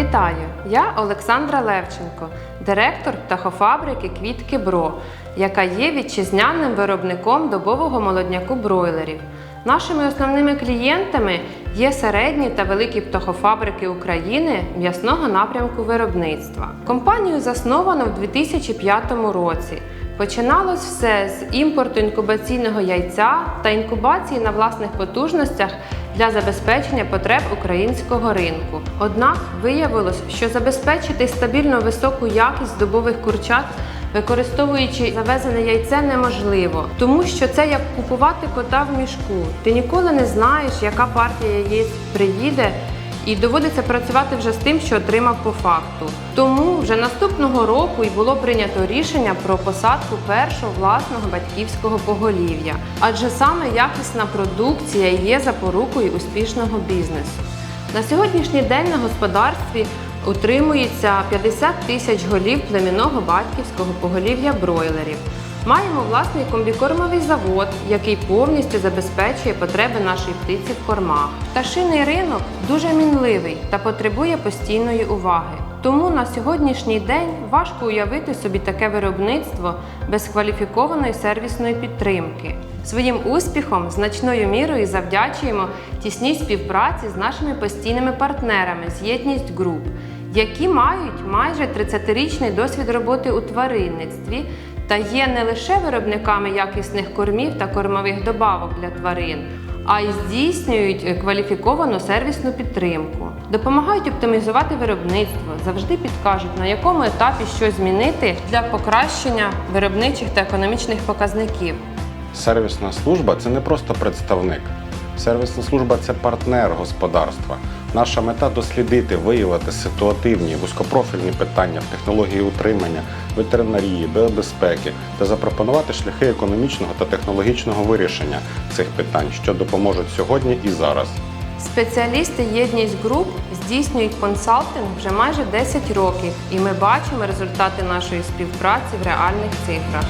Вітаю! Я Олександра Левченко, директор птахофабрики Квітки Бро, яка є вітчизняним виробником добового молодняку бройлерів. Нашими основними клієнтами є середні та великі птахофабрики України м'ясного напрямку виробництва. Компанію засновано в 2005 році. Починалось все з імпорту інкубаційного яйця та інкубації на власних потужностях для забезпечення потреб українського ринку. Однак виявилось, що забезпечити стабільно високу якість добових курчат, використовуючи завезене яйце, неможливо, тому що це як купувати кота в мішку. Ти ніколи не знаєш, яка партія яєць приїде. І доводиться працювати вже з тим, що отримав по факту. Тому вже наступного року і було прийнято рішення про посадку першого власного батьківського поголів'я, адже саме якісна продукція є запорукою успішного бізнесу. На сьогоднішній день на господарстві утримується 50 тисяч голів племінного батьківського поголів'я бройлерів. Маємо власний комбікормовий завод, який повністю забезпечує потреби нашої птиці в кормах. Пташиний ринок дуже мінливий та потребує постійної уваги. Тому на сьогоднішній день важко уявити собі таке виробництво без кваліфікованої сервісної підтримки. Своїм успіхом значною мірою завдячуємо тісній співпраці з нашими постійними партнерами з Єдність Груп, які мають майже 30-річний досвід роботи у тваринництві та є не лише виробниками якісних кормів та кормових добавок для тварин, а й здійснюють е, кваліфіковану сервісну підтримку, допомагають оптимізувати виробництво, завжди підкажуть, на якому етапі що змінити для покращення виробничих та економічних показників. Сервісна служба це не просто представник. Сервісна служба це партнер господарства. Наша мета дослідити, виявити ситуативні, вузькопрофільні питання в технології утримання, ветеринарії, біобезпеки та запропонувати шляхи економічного та технологічного вирішення цих питань, що допоможуть сьогодні і зараз. Спеціалісти Єдність Груп здійснюють консалтинг вже майже 10 років, і ми бачимо результати нашої співпраці в реальних цифрах.